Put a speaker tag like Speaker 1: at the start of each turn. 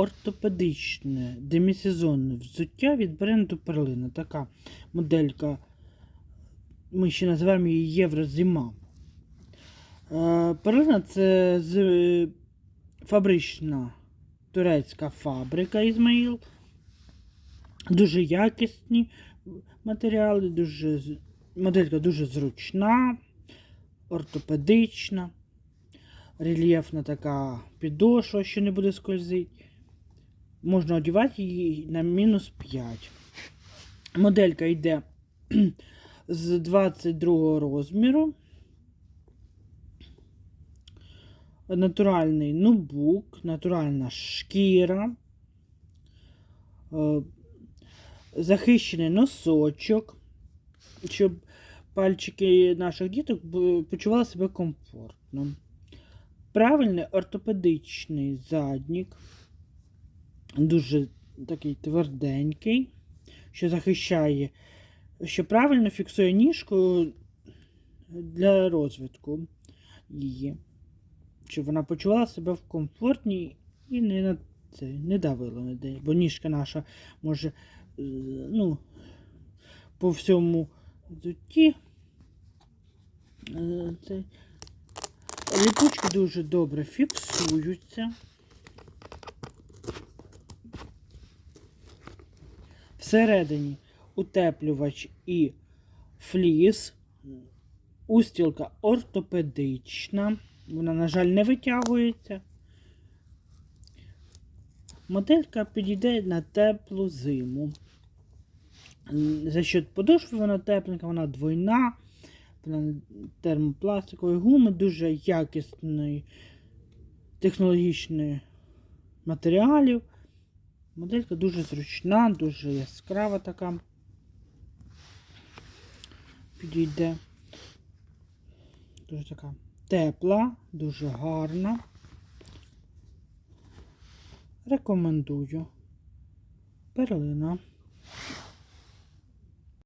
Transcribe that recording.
Speaker 1: ортопедичне демісезонне взуття від бренду Перлина. Така моделька, ми ще називаємо її Єврозима. Е, Перлина це з- фабрична турецька фабрика Ізмаїл. Дуже якісні матеріали, дуже, моделька дуже зручна, ортопедична, рельєфна така підошва, що не буде скользити. Можна одягати її на мінус 5. Моделька йде з 22 розміру. Натуральний нубук, натуральна шкіра, е, захищений носочок, щоб пальчики наших діток почували себе комфортно. Правильний ортопедичний заднік, дуже такий тверденький, що захищає, що правильно фіксує ніжку для розвитку її, щоб вона почувала себе в комфортній і не на це, не давила ніде. Бо ніжка наша може е, ну, по всьому взутті. е, Ліпучки дуже добре фіксуються. Всередині утеплювач і фліс. Устілка ортопедична. Вона, на жаль, не витягується. Моделька підійде на теплу зиму. За счет подошви вона тепленька, вона двойна, термопластикової гуми, дуже якісної технологічної матеріалів. Моделька дуже зручна, дуже яскрава така. Підійде. Дуже така тепла, дуже гарна. Рекомендую. Перлина.